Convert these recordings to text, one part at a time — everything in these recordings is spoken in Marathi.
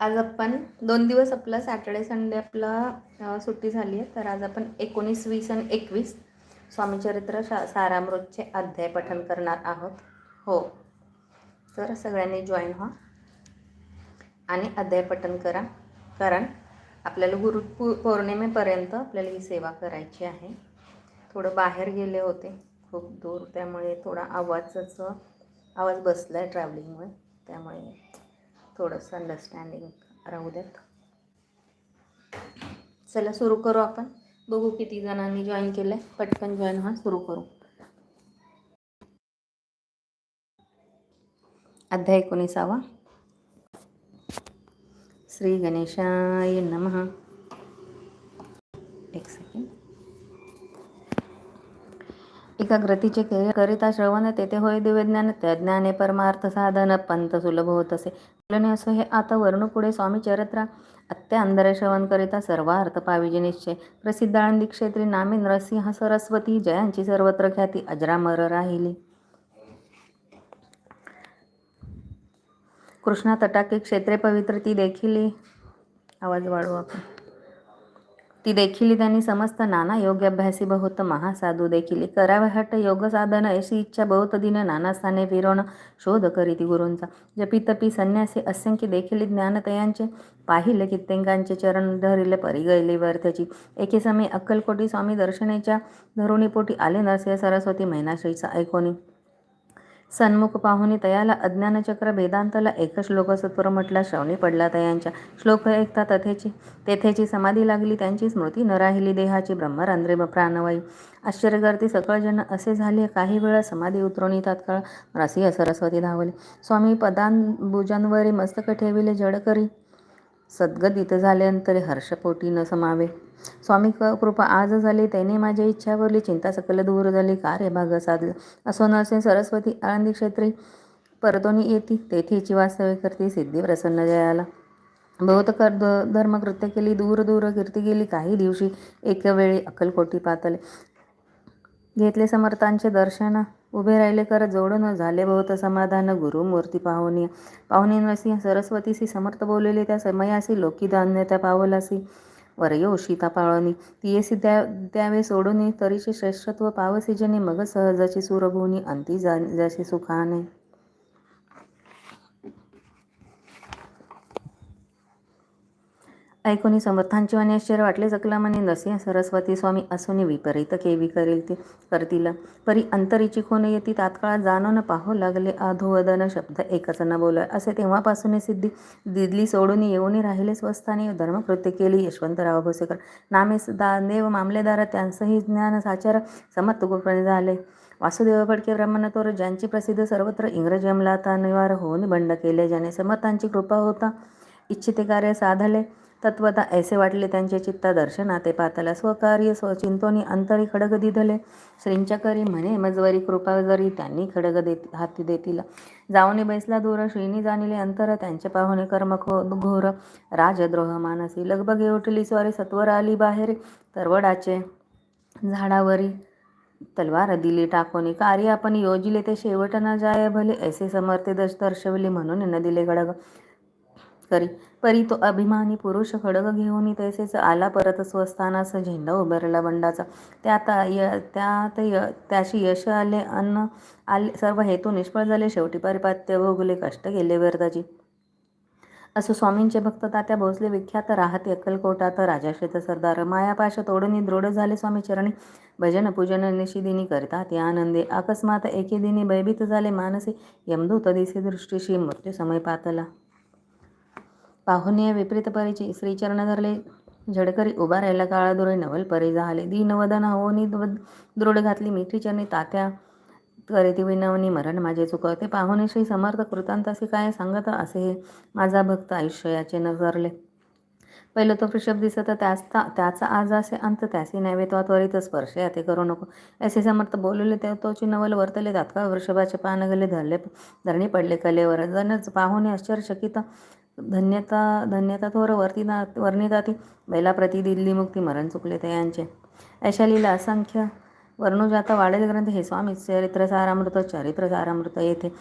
आज आपण दोन दिवस आपला सॅटर्डे संडे आपला सुट्टी झाली आहे. तर आज आपण एकोणीस वीस आणि एकवीस स्वामीचरित्र शा सारामृतचे अध्याय पठन करणार आहोत. हो. तर सगळ्यांनी जॉईन व्हा आणि अध्याय पठन करा. कारण आपल्याला गुरु पौर्णिमेपर्यंत आपल्याला ही सेवा करायची आहे. थोडं बाहेर गेले होते खूप दूर. त्यामुळे थोडा आवाजाचं आवाज बसला आहे ट्रॅव्हलिंगमुळे त्यामुळे थोडंसं अंडरस्टँडिंग राहू द्यात चला सुरू करू आपण. बघू किती जणांनी जॉईन केलं आहे पटकन जॉईन व्हा सुरू करू. अध्याय एकोणीसावा. श्री गणेशाय नमः एक सेकंड एकाग्रतीचे करिता श्रवण तेथे होय दिव्यज्ञान त्या ज्ञाने परमार्थ साधन पंत सुलभ होत असे. असो हे आता वर्णू पुढे स्वामी चरित्रा अत्य श्रवण करिता सर्वार्थ पाविजे निश्चय. प्रसिद्ध आळंदी क्षेत्री नामी नरसिंह सरस्वती जयांची सर्वत्र ख्याती अजरामर राहिली. कृष्णा तटाके क्षेत्रे पवित्र ती देखील. आवाज वाढवू आपण. ती देखील त्यांनी समस्त नाना योग्य अभ्यासी बहुत महासाधू देखील. करावे हट योग साधन अशी इच्छा बहुत दिन नाना स्थाने फिरवणं शोध करीती गुरूंचा. जपी तपी संन्यासी असंख्य देखील ज्ञानतयांचे पाहिले कित्येकांचे चरण धरिले परिगैले वर्त्याची एके समय अक्कलकोटी स्वामी दर्शनेच्या धरुणीपोटी आले नरसिंह सरस्वती महिनाश्रीचा ऐकोनी. सन्मुख पाहुनी तयाला अज्ञानचक्र वेदांतला एक श्लोकसत्वर म्हटला श्रवणी पडला तयांच्या. श्लोक ऐकता तथेची तेथेची समाधी लागली त्यांची स्मृती न राहिली देहाची ब्रह्मरांद्रे प्राणवायू. आश्चर्यगर्ती सकळजन असे झाले काही वेळा समाधी उतरवणी तात्काळ. रासी सरस्वती धावले. स्वामी पदांबुजांवरी मस्तक ठेविले जड करी. सद्गदित झाल्यानंतर अंतरे हर्षपोटी न समावे. स्वामी कृपा आज झाली त्याने माझ्या इच्छावरली चिंता सकल दूर झाली कार्य भाग साधलं असो नसे सरस्वती आळंदी क्षेत्री परतोनी येती तेथेची वास्तव्य करते सिद्धी प्रसन्न जयाला. बहुत कर धर्मकृत्य केली दूर दूर कीर्ती गेली काही दिवशी एक वेळी अक्कलकोटी पातले घेतले समर्थांचे दर्शन उभे राहिले कर जोडून झाले बहुत समाधान गुरुमूर्ती पाहुणी पाहुणी नरसिंह सरस्वतीसी समर्थ बोललेले त्या समयासी लोकी धान्य त्या पावलासी. वरयो शीता पाळणी तियेसी द्या द्यावे सोडून तरीचे श्रेष्ठत्व पावसी जेणे मग सहजाची सुरभूनी. अंती जा जशी सुखाने. ऐकून समर्थांची आणि आश्चर्य वाटले जकला म्हणे नसे सरस्वती स्वामी असून विपरीत केवी करेल ते करतील. परी अंतरीची खून येती तात्काळ न पाहू लागले. अधोवदन शब्द एकच न बोलाय. असे तेव्हापासून सिद्धी दिदली सोडून येऊन राहिले स्वस्थाने. धर्मकृत्य केली. यशवंतराव भोसेकर नामे दा देव मामलेदार. त्यांचंही ज्ञान साचार समर्थ गोपणे झाले. वासुदेव फडके ब्रह्मणतोर ज्यांची प्रसिद्ध सर्वत्र इंग्रज अंमलाता निवार होऊन बंड केले. ज्याने समर्थांची कृपा होता इच्छिते कार्य साधले. तत्वता ऐसे वाटले त्यांचे चित्ता दर्शनाते पातला स्वकार्य स्वचिंतोनी अंतरी खडग दिधले. श्रींच्या करी म्हणे मजवरी कृपा जरी त्यांनी खडग देत हाती देतील. जाऊनी बैसला दूर श्रीनी जाणिले अंतर त्यांचे पाहुणे कर्म खो घोर. राजद्रोह मानसी लगबगे उठली स्वारी सत्वर आली बाहेर. तरवडाचे झाडावरी तलवार दिली टाकोनी. कार्य आपण योजिले ते शेवट न जाय भले. ऐसे समर्थे दश दर्शविले म्हणून न दिले गडग. करी परी तो अभिमानी पुरुष खडग घेऊन तैसेच आला परत स्वस्थानास झेंडा उभारला बंडाचा. त्यात य त्यात य त्याशी यश आले अन्न आले सर्व हेतू निष्फळ झाले. शेवटी परिपात्य भोगले कष्ट केले व्यर्थाची. असं स्वामींचे भक्त तात्या भोसले विख्यात राहते अक्कलकोटात राजाश्रित सरदार मायापाश तोडणी दृढ झाले स्वामी चरणी. भजन पूजन निशिदिनी करतात या आनंदे. अकस्मात एके दिनी भयभीत झाले मानसे. यमदूत दिसे दृष्टीशी मृत्यू समय पातला. पाहुणे विपरीत परीची श्रीचरण धरले झडकरी उभा राहिला. काळा दुरे नवल परी झाले. दीनवदन होनी दृढ घातली. मिठी चरणी तात्या करीती विनवणी मरण माझे चुकवते. पाहुणे श्री समर्थ कृतांतासी काय सांगत असे हे माझा भक्त आयुष्य याचे नजरले. पहिलं तो वृषभ दिसत त्याच त्याचा आज असे अंत त्यासी नव्हे तो त्वरित स्पर्श याते करू नको. असे समर्थ बोलले ते तोची नवल वर्तले तात्काळ वृषभाचे पान गले धरले धरणी पडले कलेवर. जनच पाहुणे आश्चर्यचकित धन्यता धन्यता थोर वर्तिना वर्णिताती बैलाप्रती दिल्ली मुक्ती मरण चुकले ते यांचे. अशा लीला असंख्य वर्णुजाता वाढेल ग्रंथ हे स्वामी चरित्र सारामृत चरित्र सारामृत येथे.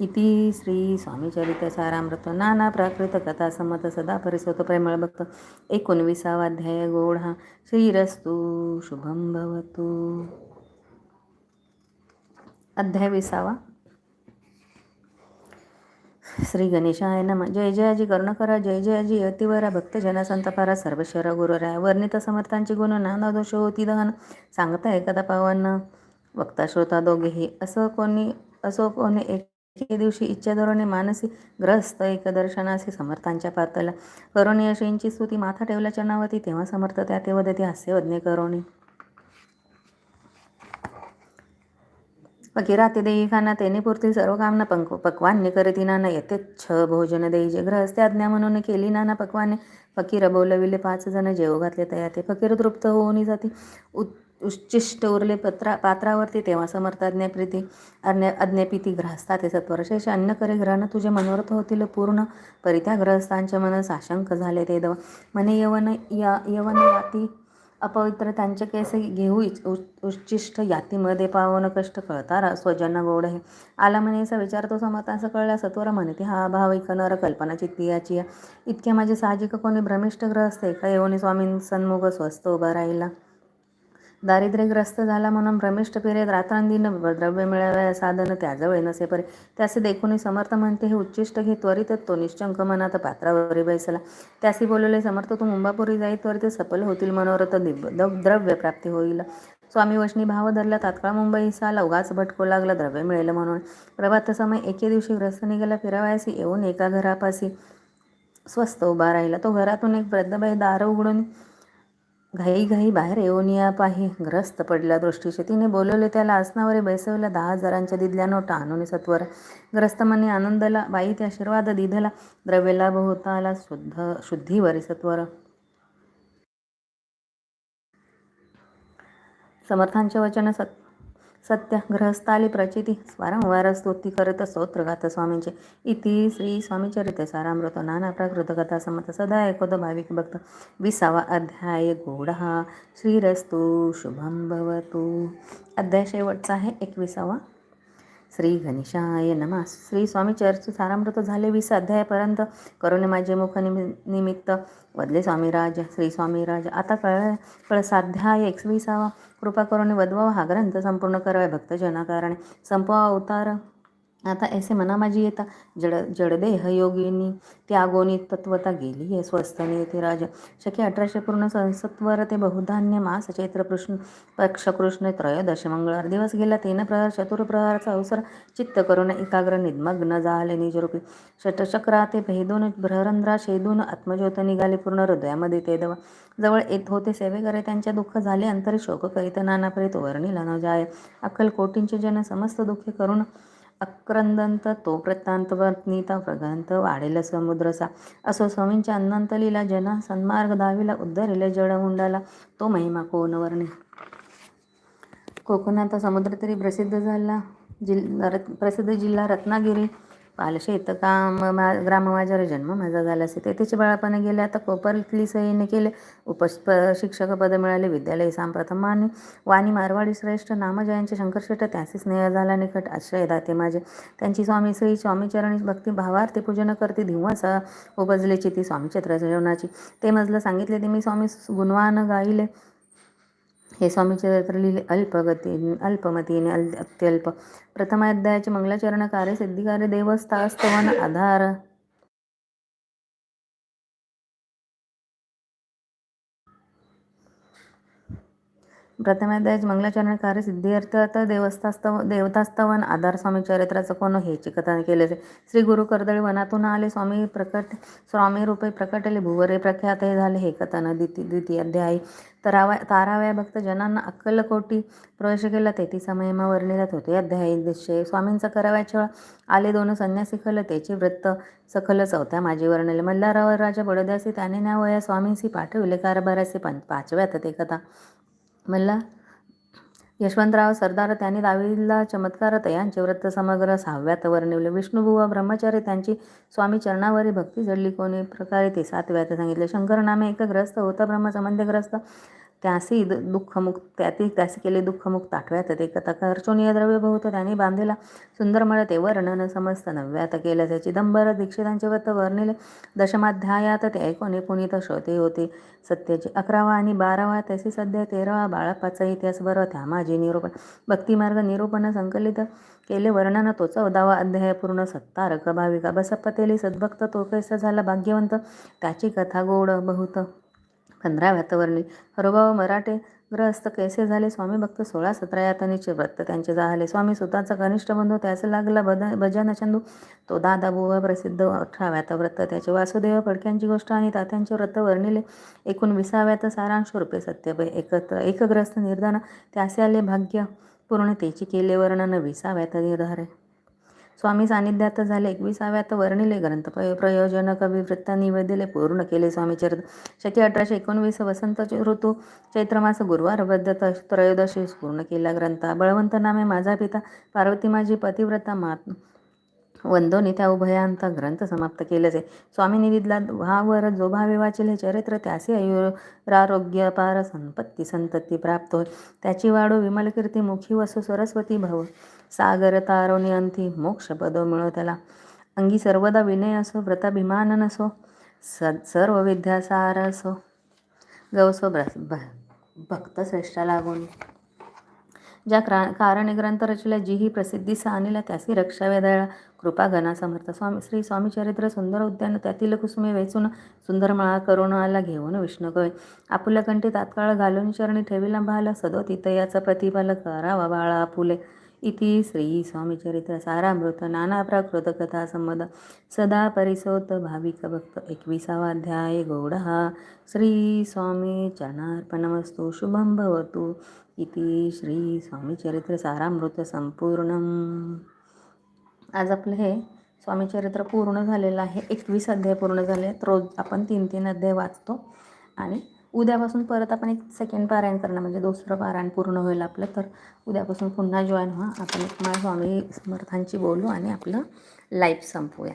इति श्री स्वामीचरित सारामृत. नाना प्राकृत कथा समत सदा परिसोत प्रेमळ भक्त. एकोणविसावा अध्याय गोढा. श्रीरस्तु शुभम भवतु. अध्याय विसावा. श्री गणेशाय नम. जय जयाजी कर्णकरा जय जयाजी अतिवरा भक्तजना संतपारा सर्वेश्वर गुरुराय वर्णित समर्थांची गुण नाना दोष होती दहन सांगता एखादा पावन वक्ता श्रोता दोघेही असं कोणी असो कोणी एके दिवशी इच्छा धोरणे मानसी ग्रस्त एक दर्शनासी समर्थांच्या पातला करोणी अशींची स्तुती माथा ठेवल्या चरणावती तेव्हा समर्थ त्या ते वदती हास्य करोणी. फकीराते देई खाना तेने पुरती सर्व कामना पंक पक्वान्य करती नाना यथेच्छ भोजन देई जे ग्रहस्ते आज्ञा म्हणून केली नाना पक्वाने फकीर बोलविले पाच जण जेव घातले तया ते फकीर तृप्त होऊन जाती उच्चिष्ट उरले पत्रा पात्रावरती तेव्हा समर्थ प्रीती अन्य अज्ञापिती ग्रहस्था ते सत्वरशेष अन्न करे ग्रहण तुझे मनोरथ होतील पूर्ण परित्या ग्रहस्थांच्या मन साशंक झाले ते दवा मने यवन या यवन याती अपवित्र त्यांचे केस घेऊ उच्चिष्ट. यातीमध्ये पावन कष्ट कळतारा स्वजन गोड हे आला म्हणेचा विचार तो समर्थ असं कळल्या सत्वर म्हणते हा भाव नर कल्पना चित्ती इतक्या माझे साहजिक कोणी भ्रमिष्ठ ग्रह असते का? येऊन स्वामी सन्मुख स्वस्त उभा राहिला. दारिद्र्यग्रस्त झाला म्हणून भ्रमिष्ठ फिरेत रात्रांदिन द्रव्य मिळाव्या साधन त्याजवळ नसे परे त्याचे देखून समर्थ म्हणते हे उच्चिष्ट घे त्वरितच तो निश्चंक मनात पात्रावरी बैसला त्यासी बोलले समर्थ तू मुंबापुरी जाई त्वरित सफल होतील मनोरथ द्रव्य प्राप्ती होईल स्वामी वशनी भाव धरला तात्काळ मुंबई साला उगाच भटको लागला द्रव्य मिळेल म्हणून. प्रभात समय एके दिवशी ग्रस्त निघाला फिरावायसी येऊन एका घरापाशी स्वस्त उभा राहिला. तो घरातून एक वृद्धबाई दार उघडून घाई घाई बाहेर येऊन या पाही. ग्रस्त पडला दृष्टीचे. तिने बोलवले त्याला आसनावर बैसवलं दहा हजारांच्या दिदल्या नोटा आणून सत्वर. ग्रस्त मने आनंदला बाई ते आशीर्वाद दिधला द्रव्यला बहुताला शुद्ध शुद्धीवरी सत्वर. समर्थांच्या वचन सत् सत्य ग्रहस्थाली प्रचिती वारंवार स्तुती करत स्तोत्रगात स्वामींचे. इति श्री स्वामीचरित सारामृत नाना प्राकृत कथा समत सदा ऐकत भाविक भक्त. विसावा अध्याय गोडहा श्रीरस्तु शुभम भवतु. अध्याय शेवटचा आहे एकविसावा श्री गणेशाय नमः. श्री स्वामी चर्च सारामृत झाले वीस अध्यायापर्यंत. करुणे माझे मुख निमित्त वदले स्वामीराज श्री स्वामीराज आता कळ कळ साध्याय एकवीसावा. कृपा करून वधवा हा ग्रंथ संपूर्ण करावे. भक्तजनाकारणे. संपवा अवतार. आता ऐसे मना माझी येता. जड जडदेह योगिनी त्यागोनी तत्वता गेली आहे स्वस्थनी येथे राजा. शके अठराशे पूर्ण संसत्वर ते बहुधान्य मास चैत्र कृष्ण पक्षकृष्ण त्रयोदश मंगळवार दिवस गेला. तीन प्रहार चतुर्प्रहारचा अवसर चित्त करून एकाग्र निद्मग्न झाले निजरूपी. षटचक्रा ते भेदून भ्रहरंध्रा शेदून आत्मज्योत निघाले पूर्ण हृदयामध्ये ते दवा. जवळ येत होते सेवे करे त्यांच्या दुःख झाले अंतरी शोक करीत नाना प्रेत वर्णिला न जाय. अक्कल कोटींचे जन समस्त दुःखे करून अक्रंदंत तो प्रतांत प्रगंत वाढेल समुद्रसा. असो स्वामींच्या अनंत लिला जना सन्मार्ग दावीला उद्धरिले जडमुंडाला. तो महिमा कोण वर्णे कोकणात समुद्र तरी प्रसिद्ध झाला. जिल्हा प्रसिद्ध जिल्हा रत्नागिरी. पालशेत काम मा ग्राम माझ्यावर जन्म माझा झाला असे. तेथेचे बाळापणे गेले आता कोपरतली सहीने केले. उपस्प शिक्षक पद मिळाले विद्यालय सांप्रथम आणि वाणी मारवाडी श्रेष्ठ नामजयांचे शंकरशेठ त्याचे स्नेह झाला निकट आश्रय दाते माझे. त्यांची स्वामी श्री स्वामीचरणी भक्ती भावार्थी पूजन करते उपजले उपजलेची ती क्षेत्र जेवणाची ते मजलं सांगितले ते मी स्वामी गुणवान गाईले. हे स्वामीचरित्र लिहिले अल्पगतीने अल्पमतीने अल अत्यल्प. प्रथमाध्यायाचे मंगलाचरण कार्य सिद्धिकार्य देवस्थास्तवन आधार प्रथमाध्यायाचे मंगलाचरण कार्य सिद्धिअर्थ देवस्थास्तव देवतास्तवन आधार स्वामी चरित्राचं कोण हेची कथा केले श्री गुरु कर्दळी वनातून आले स्वामी प्रकट स्वामी रूपे प्रकटले भुवरे प्रख्यात हे झाले हे कथन द्विती द्वितीय अध्यायी. तराव्या ताराव्या भक्त जनांना अक्कलकोटी प्रवेश केला तेथे समयमा वर्णिलात होते. अध्यायी दिशे स्वामींचा कराव्या आले दोन संन्यासी खल त्याचे वृत्त सखल चौथ्या माझी वर्णले. मल्हारावर राजा बडोद्यासी त्याने न्यावया स्वामींशी पाठविले कारभाराचे पण पाचव्यात ते कथा. मल्ला. यशवंतराव सरदार त्यांनी दावीला चमत्कार तयांचे व्रत समग्र सहाव्यात वर्णिवले. विष्णुबुवा ब्रह्मचारी त्यांची स्वामी चरणावरी भक्ती जडली. कोणी प्रकारे ते सातव्यात सांगितले. शंकर नामे एक ग्रस्त होता ब्रह्मसंबंधग्रस्त त्यासी द दुःखमुक्त त्याती त्यासी केले दुःखमुक्त आठव्यात. ते कथा कर्चोनीय द्रव्य बहुत त्याने बांधलेला सुंदर मळते. वर्णन समस्त नव्यात केल्या त्याची दंबर दीक्षितांचे व्रत वर्णिले. दशमाध्यायात ते ऐकोने पुनीत श्रोते होते. सत्याचे अकरावा आणि बारावा त्याचे सध्या तेरावा बाळापाचा इतिहास बरं त्या माझे निरूपण भक्तिमार्ग निरूपण संकलित केले. वर्णन तो चौदावा अध्याय पूर्ण सत्तारक भाविका बसपतेली. सद्भक्त तो कैसा झाला भाग्यवंत? त्याची कथा गोड बहुत पंधरा वर्णी हरोभाव मराठे ग्रहस्थ कैसे झाले? स्वामी भक्त सोळा सतरा यातनीचे व्रत त्यांचे झाले. स्वामी सुताचा कनिष्ठ बंधू त्यास लागला बद भजन चंदू तो दादा बुवा प्रसिद्ध अठराव्यात व्रत. त्याचे वासुदेव फडक्यांची गोष्ट आणि तात्यांचे व्रत वर्णिले. एकूण विसाव्यात सारांश रूपे सत्यभय एकत्र एकग्रस्त निर्धान त्यासे आले भाग्य. पूर्णतेची केले वर्णन. विसाव्यात निर्धारे. स्वामी सानिध्यात झाले एकविसाव्यात वर्णिले ग्रंथ. प्रयोजन कवी वृत्त निवेदिले पूर्ण केले स्वामीचरित शके अठराशे एकोणवीस वसंत ऋतू चैत्रमास गुरुवार बद्ध त्रयोदशी पूर्ण केला ग्रंथ. बळवंत नामे माझा पिता पार्वती माझी पतिव्रता मात वंदोनी त्या उभयांत ग्रंथ समाप्त केलेचे स्वामी निधीतला भावर जो भावे वाचिले चरित्र त्याचे आयुरारोग्य पार संपत्ती संतती प्राप्त होय. त्याची वाढो विमल कीर्ती मुखी वसु सरस्वती भव. सागर तारोनी अंती मोक्ष पदो मिळो त्याला. अंगी सर्वदा विनय असो व्रताभिमान नसो स सर्व विद्यासार असो. गवसो भक्त श्रेष्ठा लागून. ज्या क्रा कारणे ग्रंथ रचल्या जी ही प्रसिद्धी आणल्या त्यासी रक्षा वेदळा कृपा घना समर्थ स्वामी श्री स्वामी चरित्र सुंदर उद्यान त्यातील कुसुमे वेचून सुंदर मळा करुणाला घेऊन विष्णू कवे आपुल्या कंठी तात्काळ घालून चरणी ठेविला भाल सदो तितयाचा प्रतिपाल करावा बाळा आपुले. इति श्री स्वामीचरित्र सारामृत नाना प्राकृत कथा संबंध सदा परिसोत भाविक भक्त एकविसावा अध्याय गौडहा श्री स्वामी चरणार्पणमस्तु शुभं भवतु इति श्री स्वामीचरित्र सारामृत संपूर्ण आज आपलं हे स्वामीचरित्र पूर्ण झालेलं आहे एकवीस अध्याय पूर्ण झाले रोज आपण तीन तीन अध्याय वाचतो आणि उद्यापासून परत आपण एक सेकंड पारायण करणार म्हणजे दुसरं पारायण पूर्ण होईल आपलं. तर उद्यापासून पुन्हा जॉईन व्हा. आपण एक स्वामी समर्थांची बोलू आणि आपलं लाईफ संपवूया.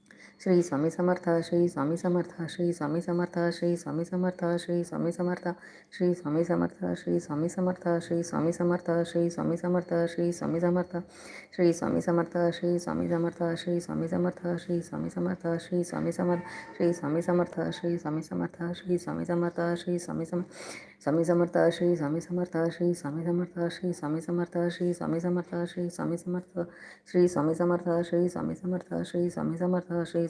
श्री स्वामी समर्थ श्री स्वामी समर्थ श्री स्वामी समर्थ श्री स्वामी समर्थ श्री स्वामी समर्थ श्री स्वामी समर्थ श्री स्वामी समर्थ श्री स्वामी समर्थ श्री स्वामी समर्थ श्री स्वामी समर्थ श्री स्वामी समर्थ श्री स्वामी समर्थ श्री स्वामी समर्थ श्री स्वामी समर्थ श्री स्वामी समर्थ श्री स्वामी समर्थ श्री स्वामी समर्थ श्री स्वामी समर्थ श्री स्वामी समर्थ स्वामी समर्थ श्री स्वामी समर्थ श्री स्वामी समर्थ श्री स्वामी समर्थ श्री स्वामी समर्थ श्री स्वामी समर्थ श्री स्वामी समर्थ श्री स्वामी समर्थ श्री स्वामी समर्थ श्री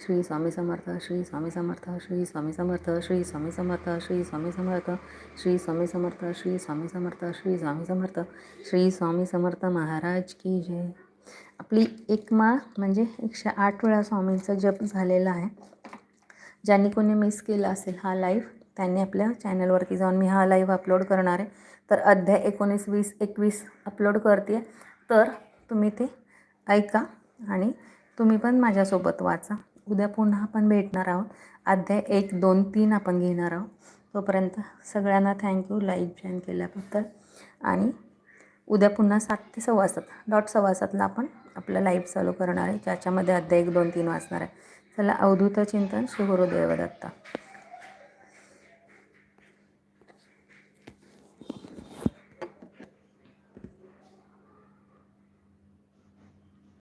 श्री स्वामी समर्थ श्री स्वामी समर्थ श्री स्वामी समर्थ श्री स्वामी समर्थ श्री स्वामी समर्थ श्री स्वामी समर्थ श्री स्वामी समर्थ श्री स्वामी समर्थ श्री स्वामी समर्थ महाराज की जय. आपली एक माळ म्हणजे एकशे आठ वेळा स्वामींचा जप झालेला आहे. ज्यांनी कोणी मिस केला असेल हा लाईव्ह त्यांनी आपल्या चॅनलवरती जाऊन मी हा लाईव्ह अपलोड करणार आहे. तर अध्याय एकोणीस वीस एकवीस अपलोड करते तर तुम्ही ते ऐका आणि तुम्ही पण माझ्यासोबत वाचा. उद्या पुन्हा आपण भेटणार आहोत. अध्याय एक दोन तीन आपण घेणार आहोत. तोपर्यंत सगळ्यांना थँक्यू लाईक जॉईन केल्याबद्दल. आणि उद्या पुन्हा सात ते सव्वा सात डॉट सव्वा सातला आपण आपलं लाईव्ह चालू करणार आहे. ज्याच्यामध्ये अध्याय एक दोन तीन वाचणार आहे. चला अवधूत चिंतन श्री गुरुदेव